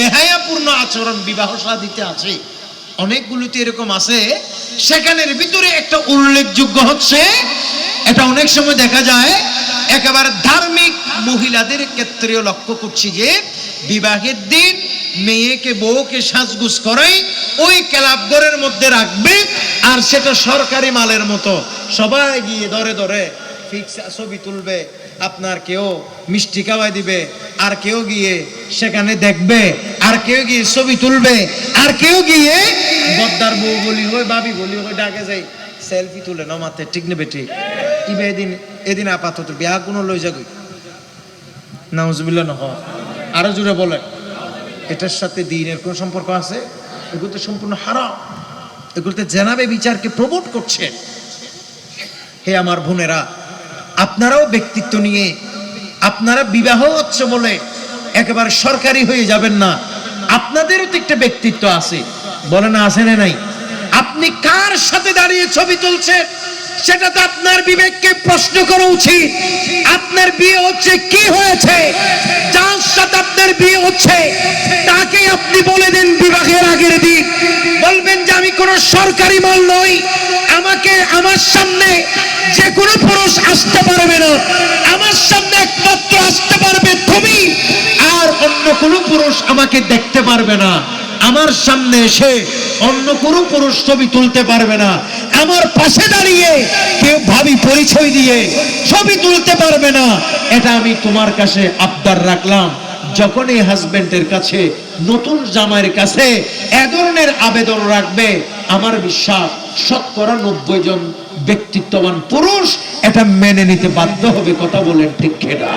বেহায়াপূর্ণ আচরণ, বিবাহ সাদিতে আছে। অনেকগুলোতে এরকম আছে। সেখানের ভিতরে একটা উল্লেখযোগ্য হচ্ছে, এটা অনেক সময় দেখা যায়, একেবারে ধার্মিক মহিলাদের ক্ষেত্রেও লক্ষ্য করছি যে, বিবাহের দিন মেয়েকে, বউকে সাজগুজ করাই ওই ক্লাবঘরের মধ্যে রাখবে, আর সেটা সরকারি মালের মতো। সবাই গিয়ে ধরে ধরে ফিক্স ছবি তুলবে, আপনার কেউ মিষ্টি খাওয়াই দিবে আর কেউ গিয়ে সেখানে দেখবে, আর কেউ গিয়ে ছবি তুলবে, আর কেউ গিয়ে বদ্দার বউ বলি হই ভাবি বলি হই ডাকে যাই সেলফি তুলে না মাথায়, ঠিক নেবে, ঠিক। ইবে এদিন এদিন আপাতত বিয়া কোনো লই যাগই নাউজুবিল্লাহ নহ আরও জুড়ে বলেন এটার সাথে দিনের কোন সম্পর্ক আছে? এগুলো তো সম্পূর্ণ হারাম। এগুলোতে জেনাবে বিচারকে প্রমোট করছে। হে আমার বোনেরা, আপনারাও ব্যক্তিত্ব নিয়ে আপনারা বিবাহ হচ্ছে বলে একেবারে সরকারি হয়ে যাবেন না। আপনাদেরও তো একটা ব্যক্তিত্ব আছে। বলে না, আছে না নাই? আপনি কার সাথে দাঁড়িয়ে ছবি তুলছেন? সেটা তো আপনার বিবেককে প্রশ্ন করা উচিত। আপনার বিয়ে হচ্ছে, কি হয়েছে? যার সাথে আপনার বিয়ে হচ্ছে, তাকে আপনি বলে দেন বিবাহের আগের দিন। বলবেন যে, আমি কোনো সরকারি মাল নই। আমাকে, আমার সামনে যে কোনো পুরুষ আসতে পারবে না। আমার সামনে অন্য কোনো পুরুষ আমাকে দেখতে পারবে না। আমার সামনে এসে অন্য কোনো পুরুষ ছবি তুলতে পারবে না। আমার পাশে দাঁড়িয়ে কেউ ভাবি পরিচয় দিয়ে ছবি তুলতে পারবে না। এটা আমি তোমার কাছে আবদার রাখলাম। যখন এই হাজবেন্ডের কাছে নতুন জামাইয়ের কাছে এ ধরনের আবেদন রাখবে, আমার বিশ্বাস শতকরা নব্বই জন ব্যক্তিত্ববান পুরুষ এটা মেনে নিতে বাধ্য হবে, কথা বলেন ঠিক খেটা